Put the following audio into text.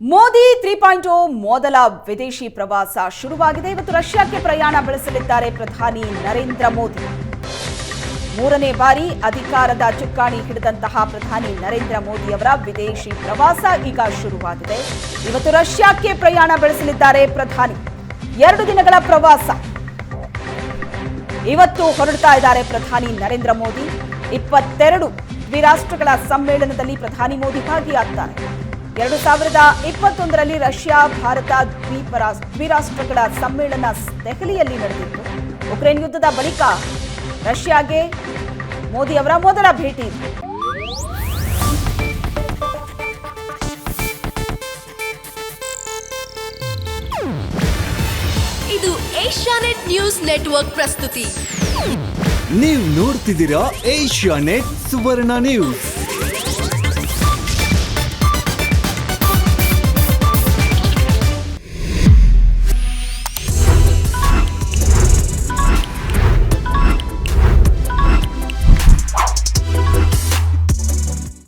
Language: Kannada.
ಮೋದಿ ತ್ರೀ ಪಾಯಿಂಟ್ ಮೊದಲ ವಿದೇಶಿ ಪ್ರವಾಸ ಶುರುವಾಗಿದೆ. ಇವತ್ತು ರಷ್ಯಾಕ್ಕೆ ಪ್ರಯಾಣ ಬೆಳೆಸಲಿದ್ದಾರೆ ಪ್ರಧಾನಿ ನರೇಂದ್ರ ಮೋದಿ. ಮೂರನೇ ಬಾರಿ ಅಧಿಕಾರದ ಚುಕ್ಕಾಣಿ ಹಿಡಿದಂತಹ ಪ್ರಧಾನಿ ನರೇಂದ್ರ ಮೋದಿ ಅವರ ವಿದೇಶಿ ಪ್ರವಾಸ ಈಗ ಶುರುವಾಗಿದೆ. ಇವತ್ತು ರಷ್ಯಾಕ್ಕೆ ಪ್ರಯಾಣ ಬೆಳೆಸಲಿದ್ದಾರೆ ಪ್ರಧಾನಿ. ಎರಡು ದಿನಗಳ ಪ್ರವಾಸ. ಇವತ್ತು ಹೊರಡ್ತಾ ಇದ್ದಾರೆ ಪ್ರಧಾನಿ ನರೇಂದ್ರ ಮೋದಿ. ಇಪ್ಪತ್ತೆರಡು ದ್ವಿರಾಷ್ಟ್ರಗಳ ಸಮ್ಮೇಳನದಲ್ಲಿ ಪ್ರಧಾನಿ ಮೋದಿ ಭಾಗಿಯಾಗ್ತಾರೆ. ಎರಡು ಸಾವಿರದ ಇಪ್ಪತ್ತೊಂದರಲ್ಲಿ ರಷ್ಯಾ ಭಾರತ ದ್ವೀಪ ದ್ವಿರಾಷ್ಟ್ರಗಳ ಸಮ್ಮೇಳನ ದೆಹಲಿಯಲ್ಲಿ ನಡೆದಿತ್ತು. ಉಕ್ರೇನ್ ಯುದ್ಧದ ಬಳಿಕ ರಷ್ಯಾಗೆ ಮೋದಿ ಅವರ ಮೊದಲ ಭೇಟಿ. ಇದು. ಇದು ಏಷ್ಯಾನೆಟ್ ನ್ಯೂಸ್ ನೆಟ್ವರ್ಕ್ ಪ್ರಸ್ತುತಿ. ನೀವು ನೋಡ್ತಿದ್ದೀರಾ ಏಷ್ಯಾ ನೆಟ್ ಸುವರ್ಣ ನ್ಯೂಸ್.